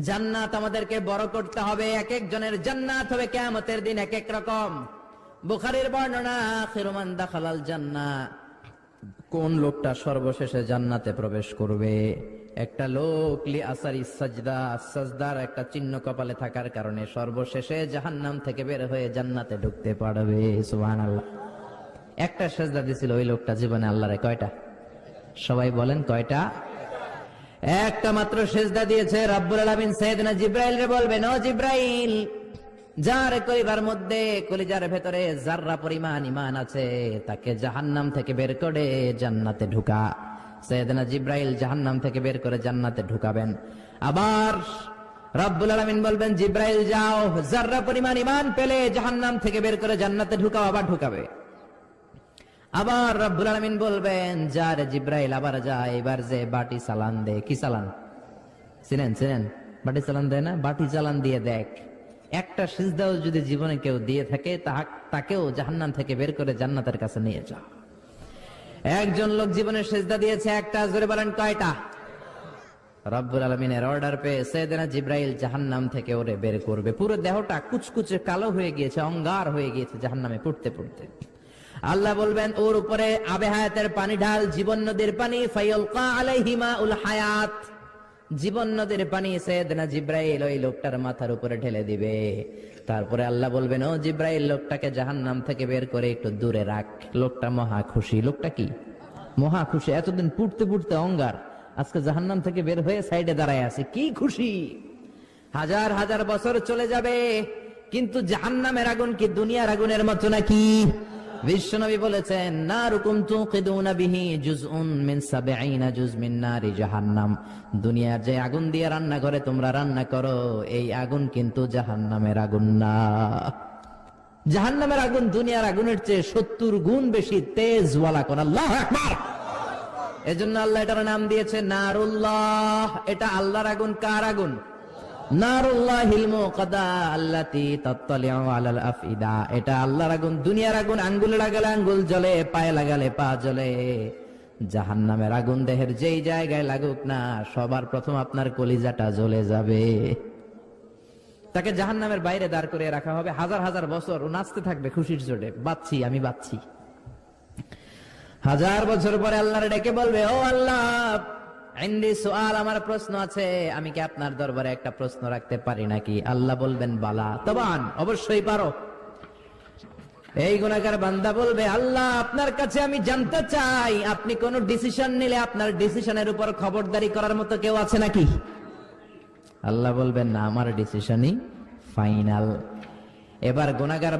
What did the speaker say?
জান্নাত আমাদেরকে বড় করতে হবে। এক একজনের জান্নাত হবে কেয়ামতের দিন এক এক রকম। বুখারীর বর্ণনা, খিরমান দাখালাল জান্নাত কোন লোকটা সর্বশেষে জান্নাতে প্রবেশ করবে? একটা লোক, লি আসারি সাজদা সাজদার একটা চিহ্ন কপালে থাকার কারণে সর্বশেষে জাহান্নাম থেকে বের হয়ে জান্নাতে ঢুকতে পারবে। সুবহানাল্লাহ। একটা সাজদা দিছিল ওই লোকটা, জীবনে আল্লাহরে কয়টা? সবাই বলেন কয়টা? একটা মাত্র সেজদা দিয়েছে রব্বুল আলামিন সাইয়েদনা জিব্রাইল রে বলবেন, ও জিব্রাইল, যার কলিবার মধ্যে কলিজার ভেতরে জাররা পরিমাণ ইমান আছে, তাকে জাহান্নাম থেকে বের করে জান্নাতে ঢুকা। সৈয়দনা জিব্রাইল জাহান্নাম থেকে বের করে জান্নাতে ঢুকাবেন। আবার রাব্বুল আলামিন বলবেন, জিব্রাইল, যাও জাররা পরিমাণ ইমান পেলে জাহান্নাম থেকে বের করে জান্নাতে ঢুকাও, আবার ঢুকাবে। আবার রব্বুল আলামিন বলবেন, যার জিব্রাইল আবার যা এবার যে বাটি চালান দে, কি চালান? চিনেন চিনেন? বাটি চালান দেয় না? বাটি চালান দিয়ে দেখ। একটা সিজদাও যদি জীবনে কেউ দিয়ে থাকে তাকেও জাহান্নাম থেকে বের করে জান্নাতের কাছে নিয়ে যা। একজন লোক জীবনে সেজদা দিয়েছে একটা, জোরে বলেন কয়টা? রব্বুল আলমিনের অর্ডার পেয়ে সৈয়দনা জিব্রাইল জাহান্নাম থেকে ওরে বের করবে। পুরো দেহটা কুচকুচে কালো হয়ে গিয়েছে, অঙ্গার হয়ে গিয়েছে জাহান্নামে পড়তে পড়তে। আল্লাহ বলবেন, ওর উপরে আবে হায়াতের পানি ঢাল, জীবন নদীর পানি, ফাইয়ুলকা উল হায়াত। জীবন নদীর পানি সৈয়দনা জিব্রাইল ওই লোকটার মাথার উপরে ঢেলে দিবে। তারপরে আল্লাহ বলবেন, ও জিব্রাইল, লোকটাকে জাহান্নাম থেকে বের করে একটু দূরে রাখ। লোকটা মহা খুশি। লোকটা কি? মহা খুশি। এতদিন পুড়তে পুড়তে অঙ্গার। আজকে জাহান্নাম থেকে বের হয়ে সাইডে দাঁড়ায় আছে। কি খুশি? হাজার হাজার বছর চলে যাবে, কিন্তু জাহান্নামের আগুন কি দুনিয়ার আগুনের মতো নাকি? বিশ্বনবী বলেছেন না রুকুম তুকিদুনা বিহি জুজউন মিন সাবঈনা জুজ মিন নারি জাহান্নাম। দুনিয়ার যে আগুন দিয়ে রান্না করে তোমরা রান্না করো, এই আগুন কিন্তু জাহান্নামের আগুন না। জাহান্নামের আগুন দুনিয়ার আগুনের চেয়ে সত্তর গুণ বেশি তেজ ওয়ালা কোন। আল্লাহ আকবার! এজন্য আল্লাহ এটার নাম দিয়েছে, নারুল্লাহ। এটা আল্লাহর আগুন, কার আগুন? সবার প্রথম আপনার কলিজাটা জ্বলে যাবে। তাকে জাহান্নামের বাইরে দাঁড় করে রাখা হবে। হাজার হাজার বছর ও নাচতে থাকবে খুশির জোরে বাচ্ছি, আমি বাচ্ছি। হাজার বছর পরে আল্লাহর ডেকে বলবে, ও আল্লাহ আমার প্রশ্ন আছে। আমি কি আপনার দরবারে একটা প্রশ্ন রাখতে পারি নাকি? আল্লাহ বলবেন, বালা। তবান, অবশ্যই পারো। এই গুণাগার বান্দা বলবে, আল্লাহ, আপনার কাছে আমি জানতে চাই, আপনি কোন ডিসিশন নিলে আপনার ডিসিশনের উপর খবরদারি করার মতো কেউ আছে নাকি? আল্লাহ বলবেন, না, আমার ডিসিশনই ফাইনাল এবার গুণাগার